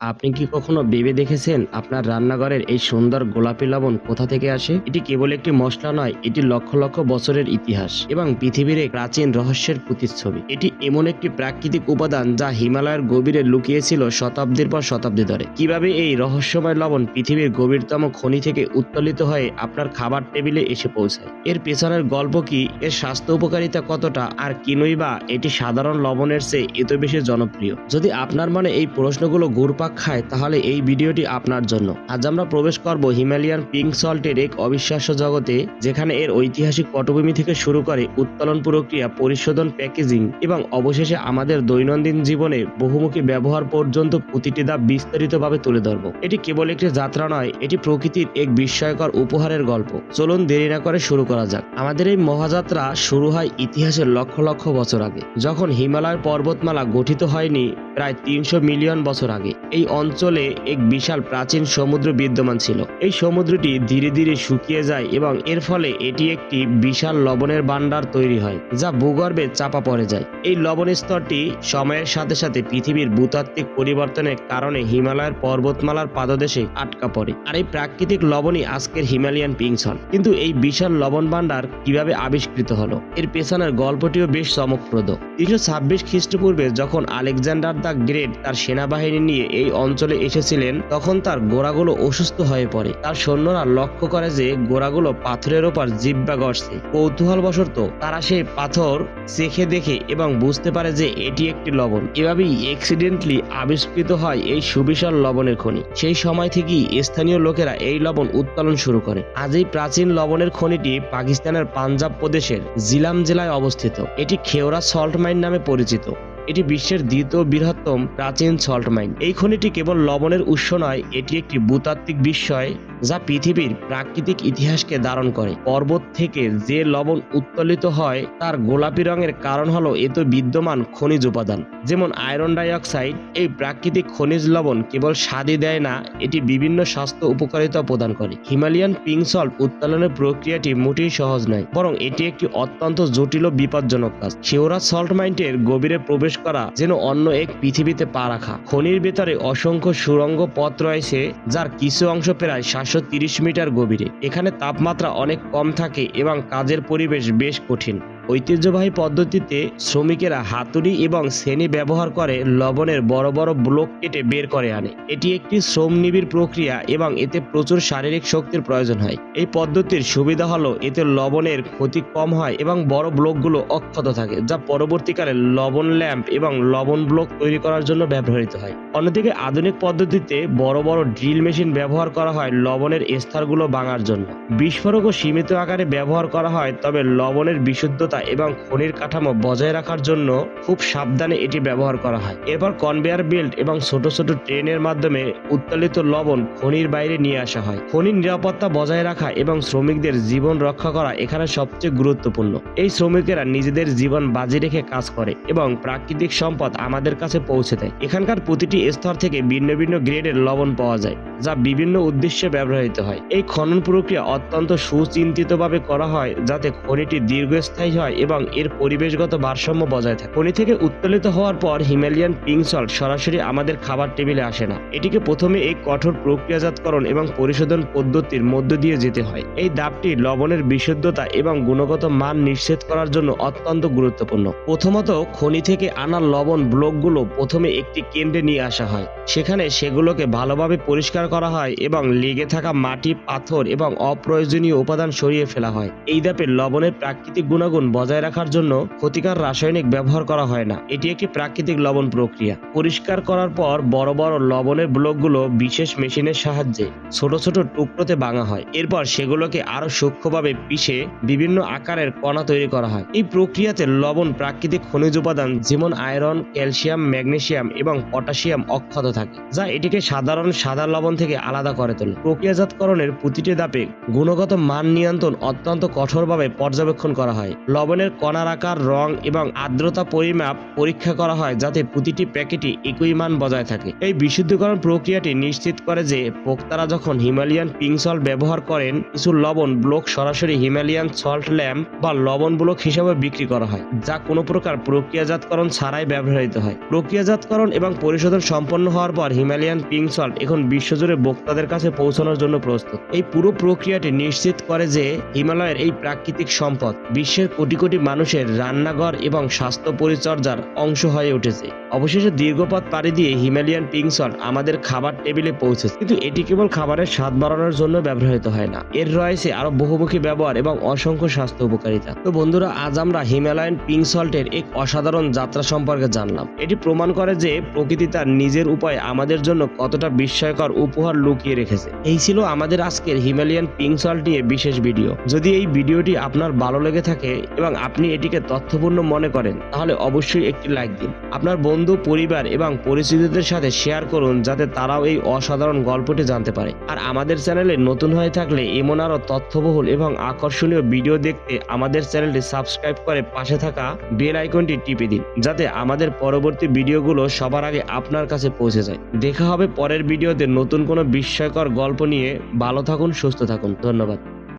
আপনি কি কখনো ভেবে দেখেছেন আপনার রান্নাঘরের এই সুন্দর গোলাপি লবণ কোথা থেকে আসে? এটি কেবল একটি মশলা নয়, এটি লক্ষ লক্ষ বছরের ইতিহাস এবং পৃথিবীর এক প্রাচীন রহস্যের প্রতিচ্ছবি। এটি এমন একটি প্রাকৃতিক উপাদান যা হিমালয়ের গভীরে লুকিয়েছিল শতাব্দীর পর শতাব্দী ধরে। কীভাবে এই রহস্যময় লবণ পৃথিবীর গভীরতম খনি থেকে উত্তোলিত হয়ে আপনার খাবার টেবিলে এসে পৌঁছায়? এর পেছনের গল্প কি? এর স্বাস্থ্য উপকারিতা কতটা? আর কিনুই বা এটি সাধারণ লবণের চেয়ে এত বেশি জনপ্রিয়? যদি আপনার মনে এই প্রশ্নগুলো ঘুরপাক খায়, তাহলে এই ভিডিওটি আপনার জন্য। আজ আমরা প্রবেশ করব হিমালয়ান পিঙ্ক সল্টের এক অবিশ্বাস্য জগতে, যেখানে এর ঐতিহাসিক পটভূমি থেকে শুরু করে উত্তোলন প্রক্রিয়া, পরিশোধন, প্যাকেজিং এবং অবশেষে আমাদের দৈনন্দিন জীবনে বহুমুখী ব্যবহার পর্যন্ত প্রতিটি ধাপ বিস্তারিতভাবে তুলে ধরব। এটি কেবল একটি যাত্রা নয়, এটি প্রকৃতির এক বিস্ময়কর উপহারের গল্প। চলুন দেরি না করে শুরু করা যাক। আমাদের এই মহাযাত্রা শুরু হয় ইতিহাসের লক্ষ লক্ষ বছর আগে, যখন হিমালয় পর্বতমালা গঠিত হয়নি প্রায় তিনশো মিলিয়ন বছর আগে। এই অঞ্চলে এক বিশাল প্রাচীন সমুদ্র বিদ্যমান ছিল। এই সমুদ্রটি ধীরে ধীরে শুকিয়ে যায় এবং এর ফলে এটি একটি বিশাল লবণের ভান্ডার তৈরি হয়, যা ভূগর্ভে চাপা পড়ে যায়। এই লবণ স্তরটি সময়ের সাথে সাথে পৃথিবীর ভূতাত্ত্বিক পরিবর্তনের কারণে হিমালয়ের পর্বতমালার পাদদেশে আটকা পড়ে। আর এই প্রাকৃতিক লবণই আজকের হিমালয়ান পিংসল কিন্তু এই বিশাল লবণ ভান্ডার কীভাবে আবিষ্কৃত হলো, এর পেছনের গল্পটিও বেশ চমকপ্রদ। তিনশো ছাব্বিশ খ্রিস্টপূর্বে যখন আলেকজান্ডার দ্য গ্রেট তার সেনাবাহিনী নিয়ে এই অঞ্চলে এসেছিলেন, তখন তার গোড়াগুলো অসুস্থ হয়ে পড়ে। তার সৈন্যরা লক্ষ্য করে যে গোড়াগুলো পাথরের ওপর জিব্বা গড়ছে। কৌতূহলবশত তারা সেই পাথর চেখে দেখে এবং বুঝতে পারে যে এটি একটি লবণ। এভাবেই এক্সিডেন্টলি আবিষ্কৃত হয় এই সুবিশাল লবণের খনি। সেই সময় থেকেই স্থানীয় লোকেরা এই লবণ উত্তোলন শুরু করে। আজ এই প্রাচীন লবণের খনিটি পাকিস্তানের পাঞ্জাব প্রদেশের জিলাম জেলায় অবস্থিত। এটি খেওরা সল্ট মাইন নামে পরিচিত। এটি বিশ্বের দ্বিতীয় বৃহত্তম প্রাচীন সল্ট মাইন এই খনিটি কেবল লবণের উৎস নয়, এটি একটি ভূতাত্ত্বিক বিস্ময়। যা পৃথিবীর প্রাকৃতিক ইতিহাসকে ধারণ করে। পর্বত থেকে যে লবণ উত্তোলিত হয়, তার গোলাপি রঙের কারণ হলো এত বিদ্যমান খনিজ উপাদান। যেমন আয়রন ডাইঅক্সাইড, এই প্রাকৃতিক খনিজ লবণ কেবল স্বাদই দেয় না, এটি বিভিন্ন স্বাস্থ্য উপকারিতা প্রদান করে। হিমালয়ান পিঙ্ক সল্ট উত্তোলনের প্রক্রিয়াটি মোটেই সহজ নয়, বরং এটি একটি অত্যন্ত জটিল ও বিপজ্জনক কাজ। শিওরা সল্ট মাইন্টের গভীরে প্রবেশ করা যেন অন্য এক পৃথিবীতে পা রাখা। খনির ভেতরে অসংখ্য সুরঙ্গ পথ রয়েছে, যার কিছু অংশ প্রায় তিরিশ মিটার গভীরে। এখানে তাপমাত্রা অনেক কম থাকে এবং কাজের পরিবেশ বেশ কঠিন। ঐতিহ্যবাহী পদ্ধতিতে শ্রমিকেরা হাতুড়ি এবং শ্রেণি ব্যবহার করে লবণের বড় বড় ব্লক কেটে বের করে আনে। এটি একটি শ্রমনিবিড় প্রক্রিয়া এবং এতে প্রচুর শারীরিক শক্তির প্রয়োজন হয়। এই পদ্ধতির সুবিধা হলো এতে লবণের ক্ষতি কম হয় এবং বড় ব্লকগুলো অক্ষত থাকে, যা পরবর্তীকালে লবণ ল্যাম্প এবং লবণ ব্লক তৈরি করার জন্য ব্যবহৃত হয়। অন্যদিকে আধুনিক পদ্ধতিতে বড় বড় ড্রিল মেশিন ব্যবহার করা হয় লবণের স্তরগুলো ভাঙার জন্য। বিস্ফোরকও সীমিত আকারে ব্যবহার করা হয়, তবে লবণের বিশুদ্ধতা এবং খনির কাঠামো বজায় রাখার জন্য খুব সাবধানে এটি ব্যবহার করা হয়। এরপর কনভেয়ার বেল্ট এবং ছোট ছোট ট্রেনের মাধ্যমে উত্তোলিত লবণ খনির বাইরে নিয়ে আসা হয়। খনির নিরাপত্তা বজায় রাখা এবং শ্রমিকদের জীবন রক্ষা করা এখানে সবচেয়ে গুরুত্বপূর্ণ। এই শ্রমিকেরা নিজেদের জীবন বাজি রেখে কাজ করে এবং প্রাকৃতিক সম্পদ আমাদের কাছে পৌঁছে দেয়। এখানকার প্রতিটি স্তর থেকে ভিন্ন ভিন্ন গ্রেডের লবণ পাওয়া যায়, যা বিভিন্ন উদ্দেশ্যে ব্যবহৃত হয়। এই খনন প্রক্রিয়া অত্যন্ত সুচিন্তিতভাবে করা হয়, যাতে খনিটি দীর্ঘস্থায়ী হয় এবং এর পরিবেশগত ভারসাম্য বজায় থাকে। খনি থেকে উত্তোলিত হওয়ার পর হিমালয়ান পিঙ্ক সল্ট সরাসরি আমাদের খাবার টেবিলে আসে না। এটিকে প্রথমে এই কঠোর প্রক্রিয়াজাতকরণ এবং পরিশোধন পদ্ধতির মধ্য দিয়ে যেতে হয়। এই দাবটি লবণের বিশুদ্ধতা এবং গুণগত মান নিশ্চিত করার জন্য অত্যন্ত গুরুত্বপূর্ণ। প্রথমত, খনি থেকে আনা লবণ ব্লকগুলো প্রথমে একটি কেন্দ্রে নিয়ে আসা হয়। সেখানে সেগুলোকে ভালোভাবে পরিষ্কার করা হয় এবং লেগে থাকা মাটি, পাথর এবং অপ্রয়োজনীয় উপাদান সরিয়ে ফেলা হয়। এই ধাপে লবণের প্রাকৃতিক গুণাগুণ বজায় রাখার জন্য ক্ষতিকর রাসায়নিক ব্যবহার করা হয় না। এটি একটি প্রাকৃতিক লবণ প্রক্রিয়া। পরিষ্কার করার পর বড় বড় লবণের ব্লকগুলো বিশেষ মেশিনের সাহায্যে ছোট ছোট টুকরোতে ভাঙা হয়। এরপর সেগুলোকে আরও সূক্ষ্মভাবে পিষে বিভিন্ন আকারের কণা তৈরি করা হয়। এই প্রক্রিয়াতে লবণ প্রাকৃতিক খনিজ উপাদান যেমন আয়রন, ক্যালসিয়াম, ম্যাগনেসিয়াম এবং পটাশিয়াম অক্ষত থাকে, যা এটিকে সাধারণ সাদা লবণ থেকে আলাদা করে তোলে। প্রক্রিয়াজাতকরণের প্রতিটি ধাপে গুণগত মান নিয়ন্ত্রণ অত্যন্ত কঠোরভাবে পর্যবেক্ষণ করা হয়। লবণের কণার আকার রং এবং আর্দ্রতা পরিমাপ পরীক্ষা করা হয় যাতে প্রতিটি প্যাকেটে একই মান বজায় থাকে। এই বিশুদ্ধকরণ প্রক্রিয়াটি নিশ্চিত করে যে ভোক্তারা যখন হিমালয়ান পিঙ্ক সল্ট ব্যবহার করেন, কিছু লবণ ব্লক সরাসরি হিমালয়ান সল্ট ল্যাম্প বা লবণ ব্লক হিসাবে বিক্রি করা হয়, যা কোনো প্রকার প্রক্রিয়াজাতকরণ ছাড়াই ব্যবহৃত হয়। প্রক্রিয়াজাতকরণ এবং পরিশোধন সম্পন্ন হওয়ার পর হিমালয়ান পিঙ্ক সল্ট এখন বিশ্বজুড়ে ভোক্তাদের কাছে পৌঁছানোর জন্য প্রস্তুত। এই পুরো প্রক্রিয়াটি নিশ্চিত করে যে হিমালয়ের এই প্রাকৃতিক সম্পদ, বিশ্বের কোটি কোটি মানুষের রান্নাঘর এবং স্বাস্থ্য পরিচর্যার অংশ হয়ে উঠেছে। অবশেষে দীর্ঘপথ পাড়ি দিয়ে হিমালয়ান পিঙ্ক সল্ট আমাদের খাবার টেবিলে পৌঁছেছে। কিন্তু এটি কেবল খাবারের স্বাদ বাড়ানোর জন্য ব্যবহৃত হয় না। এর রয়েছে আরও বহুমুখী ব্যবহার এবং অসংখ্য স্বাস্থ্য উপকারিতা। তো বন্ধুরা, আজ আমরা হিমালয়ান পিঙ্ক সল্টের এক অসাধারণ যাত্রা সম্পর্কে জানলাম। এটি প্রমাণ করে যে প্রকৃতি তার নিজের উপায় আমাদের জন্য কতটা বিস্ময়কর উপহার লুকিয়ে রেখেছে। এই ছিল আমাদের আজকের হিমালয়ান পিঙ্ক সল্ট নিয়ে বিশেষ ভিডিও। যদি এই ভিডিওটি আপনার ভালো লেগে থাকে এবং আপনি এটিকে তথ্যপূর্ণ মনে করেন, তাহলে অবশ্যই একটি লাইক দিন। আপনার বন্ধু, পরিবার এবং পরিচিতদের সাথে শেয়ার করুন, যাতে তারাও এই অসাধারণ গল্পটি জানতে পারে। আর আমাদের চ্যানেলে নতুন হয়ে থাকলে এমন আরও তথ্যবহুল এবং আকর্ষণীয় ভিডিও দেখতে আমাদের চ্যানেলটি সাবস্ক্রাইব করে পাশে থাকা বেল আইকনটি টিপে দিন, যাতে আমাদের পরবর্তী ভিডিওগুলো সবার আগে আপনার কাছে পৌঁছে যায়। দেখা হবে পরের ভিডিওতে নতুন কোনো বিস্ময়কর গল্প নিয়ে। ভালো থাকুন, সুস্থ থাকুন। ধন্যবাদ।